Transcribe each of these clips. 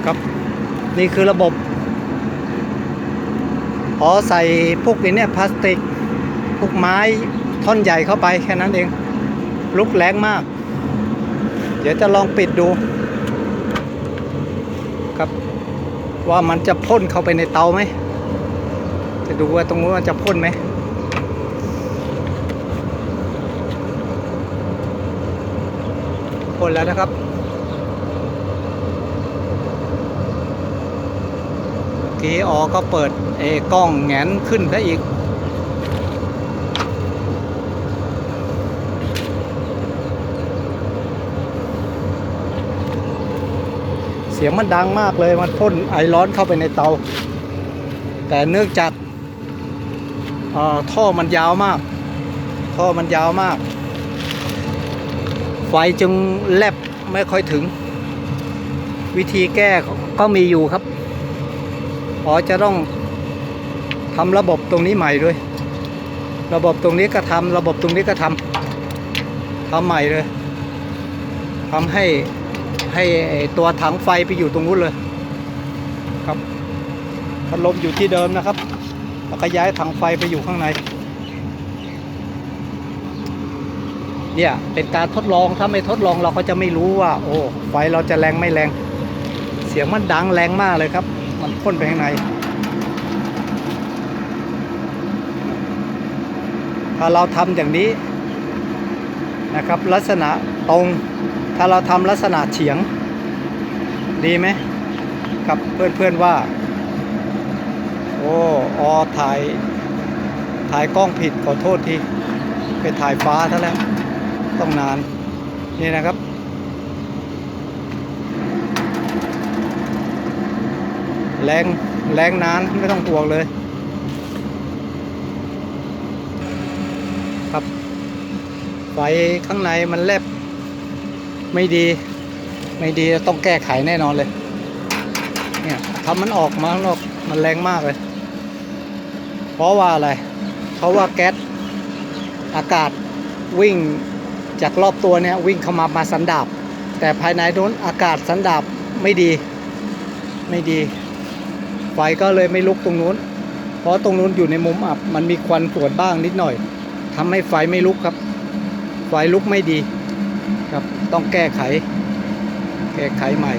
นะครับ นี่คือระบบพอใส่พวกนี้เนี่ยพลาสติก พวกไม้ท่อนใหญ่เข้าไปแค่นั้นเอง ลุกแรงมาก เดี๋ยวจะลองปิดดู ครับ ว่ามันจะพ่นเข้าไปในเตาไหม จะดูว่าตรงนู้นมันจะพ่นไหมพ่นแล้วนะครับ เมื่อ กี้ออก็เปิดเอกล้องแงนขึ้นซะอีก เสียงมันดังมากเลยมันพ่นไอร้อนเข้าไปในเตา แต่เนื่องจากเอ่อท่อมันยาวมาก ท่อมันยาวมาก ไฟจึงแลบไม่ค่อยถึง วิธีแก้ก็มีอยู่ครับ พอจะต้องทำระบบตรงนี้ใหม่ด้วย ระบบตรงนี้ก็ทำระบบตรงนี้ก็ทำทำใหม่เลยทำให้ให้ตัวถังไฟไปอยู่ตรงนู้นเลย ครับพัดลมอยู่ที่เดิมนะครับแล้วก็ย้ายถังไฟไปอยู่ข้างใน เนี่ยเป็นการทดลองถ้าไม่ทดลองเราก็จะไม่รู้ว่า โอ้ไฟเราจะแรงไม่แรง เสียงมันดังแรงมากเลยครับ มันพ่นไปข้างในถ้าเราทำอย่างนี้นะครับลักษณะตรงถ้าเราทำลักษณะเฉียง ดีไหมกับเพื่อนๆว่า โอ้ออถ่ายถ่ายกล้องผิดขอโทษที ไปถ่ายฟ้าซะแล้ว ต้องนาน นี่นะครับ แรงแรงนานไม่ต้องห่วงเลย ครับ ไฟข้างในมันแลบไม่ดี ไม่ดีต้องแก้ไขแน่นอนเลย เนี่ยทำมันออกมาข้างนอกมันแรงมากเลย เพราะว่าอะไร เพราะว่าแก๊สอากาศวิ่งจากรอบตัวเนี่ยวิ่งเข้ามามาสันดาบ แต่ภายในโน้นอากาศสันดาบไม่ดีไม่ดี ไฟก็เลยไม่ลุกตรงนู้น เพราะตรงนู้นอยู่ในมุมอับ มันมีควันปวดบ้างนิดหน่อยทำให้ไฟไม่ลุกครับ ไฟลุกไม่ดีครับ ต้องแก้ไข แก้ไขใหม่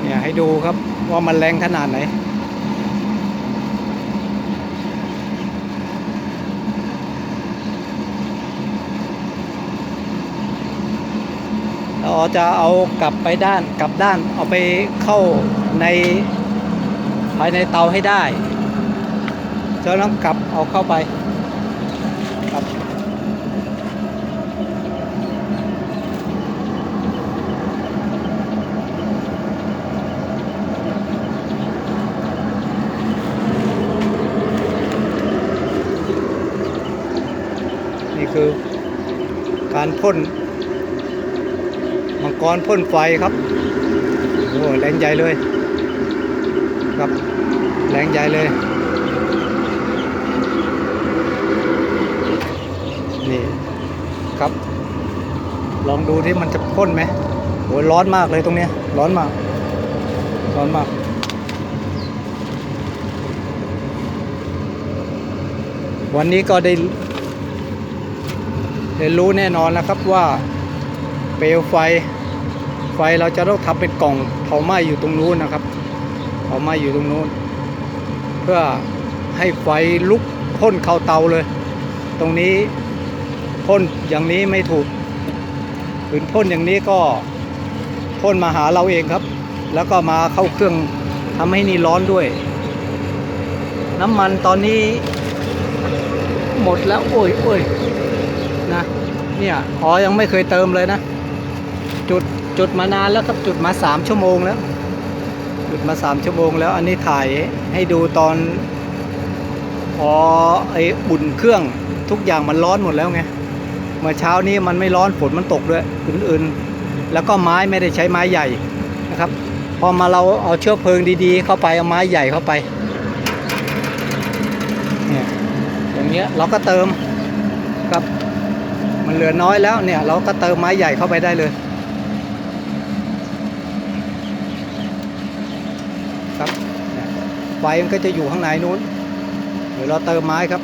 เนี่ยให้ดูครับว่ามันแรงขนาดไหน เรา จะเอากลับไปด้านกลับด้านเอาไปเข้าในภายในเตาให้ได้จะต้องกลับเอาเข้าไปครับนี่คือการพ่น กรพ่นไฟครับโอ้แรงใหญ่เลยครับแรงใหญ่เลยนี่ครับ ลองดูที่มันจะพ่นไหมโอ้ยร้อนมากเลยตรงเนี้ยร้อนมาก ร้อนมากวันนี้ก็ได้ได้รู้แน่นอนแล้วครับว่าเปลวไฟ ไฟเราจะต้องทำเป็นกล่องเผาไหม้อยู่ตรงนู้นนะครับเผาไหม้อยู่ตรงนู้น เพื่อให้ไฟลุกพ่นเข้าเตาเลย ตรงนี้พ่นอย่างนี้ไม่ถูกขืนพ่นอย่างนี้ก็พ่นมาหาเราเองครับ แล้วก็มาเข้าเครื่องทำให้นี่ร้อนด้วย น้ำมันตอนนี้ หมดแล้ว โอ้ยโอ้ยนะ เนี่ยอ๋อยังไม่เคยเติมเลยนะ จุด จุดมานานแล้วครับจุดมาสามชั่วโมงแล้ว จุดมาสามชั่วโมงแล้ว อันนี้ถ่ายให้ดูตอนพอไอ้อุ่นเครื่องทุกอย่างมันร้อนหมดแล้วไงเมื่อเช้านี้มันไม่ร้อนฝนมันตกด้วยอื่นๆ แล้วก็ไม้ไม่ได้ใช้ไม้ใหญ่นะครับ พอมาเราเอาเชื้อเพลิงดีๆ เข้าไปเอาไม้ใหญ่เข้าไปเนี่ยอย่างเงี้ยเราก็เติมครับมมันเหลือน้อยแล้วเนี่ย เราก็เติมไม้ใหญ่เข้าไปได้เลย ครับไฟมันก็จะอยู่ข้างในนู้นเดี๋ยวเราเติมไม้ครับ